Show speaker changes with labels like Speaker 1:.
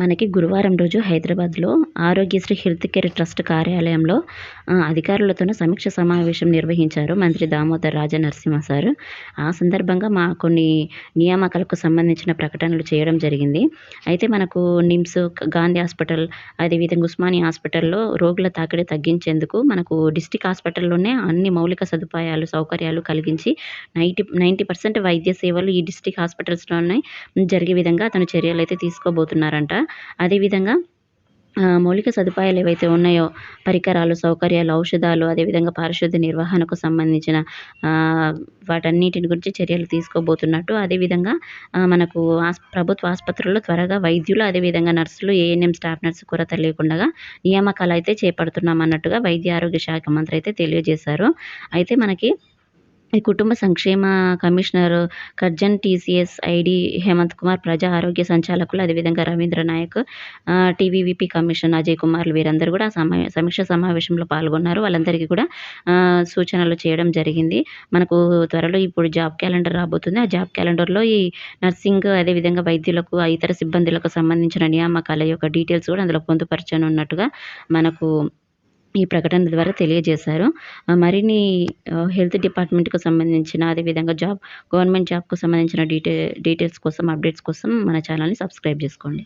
Speaker 1: మనకి గురువారం రోజు హైదరాబాద్లో ఆరోగ్యశ్రీ హెల్త్ కేర్ ట్రస్ట్ కార్యాలయంలో అధికారులతోనూ సమీక్ష సమావేశం నిర్వహించారు మంత్రి దామోదర్ రాజ నరసింహ సార్. ఆ సందర్భంగా మా కొన్ని నియామకాలకు సంబంధించిన ప్రకటనలు చేయడం జరిగింది. అయితే మనకు నిమ్స్ గాంధీ హాస్పిటల్ అదేవిధంగా ఉస్మానియా హాస్పిటల్లో రోగుల తాకిడి తగ్గించేందుకు మనకు డిస్టిక్ హాస్పిటల్లోనే అన్ని మౌలిక సదుపాయాలు సౌకర్యాలు కలిగించి నైంటీ నైంటీ పర్సెంట్ వైద్య సేవలు ఈ డిస్టిక్ హాస్పిటల్స్లోనే జరిగే విధంగా అతను చర్యలు అయితే తీసుకోబోతున్నారంట. అదేవిధంగా మౌలిక సదుపాయాలు ఏవైతే ఉన్నాయో పరికరాలు సౌకర్యాలు ఔషధాలు అదేవిధంగా పారిశుద్ధ నిర్వహణకు సంబంధించిన ఆ, వాటన్నిటిని గురించి చర్యలు తీసుకోబోతున్నట్టు అదేవిధంగా మనకు ఆస్ ప్రభుత్వ ఆసుపత్రుల్లో త్వరగా వైద్యులు అదేవిధంగా నర్సులు ఏఎన్ఎం స్టాఫ్ నర్సు కొరత లేకుండా నియామకాలు అయితే చేపడుతున్నాం అన్నట్టుగా వైద్య ఆరోగ్య శాఖ మంత్రి అయితే తెలియజేశారు. అయితే మనకి ఈ కుటుంబ సంక్షేమ కమిషనర్ కర్జన్ టీసీఎస్ ఐడి హేమంత్ కుమార్ ప్రజా ఆరోగ్య సంచాలకులు అదేవిధంగా రవీంద్ర నాయక్ టీవీవీపీ కమిషన్ అజయ్ కుమార్లు వీరందరూ కూడా సమా సమీక్ష సమావేశంలో పాల్గొన్నారు. వాళ్ళందరికీ కూడా సూచనలు చేయడం జరిగింది. మనకు త్వరలో ఇప్పుడు జాబ్ క్యాలెండర్ రాబోతుంది. ఆ జాబ్ క్యాలెండర్లో ఈ నర్సింగ్ అదేవిధంగా వైద్యులకు ఇతర సిబ్బందులకు సంబంధించిన నియామకాల యొక్క డీటెయిల్స్ కూడా అందులో పొందుపరచనున్నట్టుగా మనకు ఈ ప్రకటన ద్వారా తెలియజేశారు. మరిన్ని హెల్త్ డిపార్ట్మెంట్కు సంబంధించిన అదేవిధంగా జాబ్ గవర్నమెంట్ జాబ్కు సంబంధించిన డీటెయి డీటెయిల్స్ కోసం అప్డేట్స్ కోసం మన ఛానల్ని సబ్స్క్రైబ్ చేసుకోండి.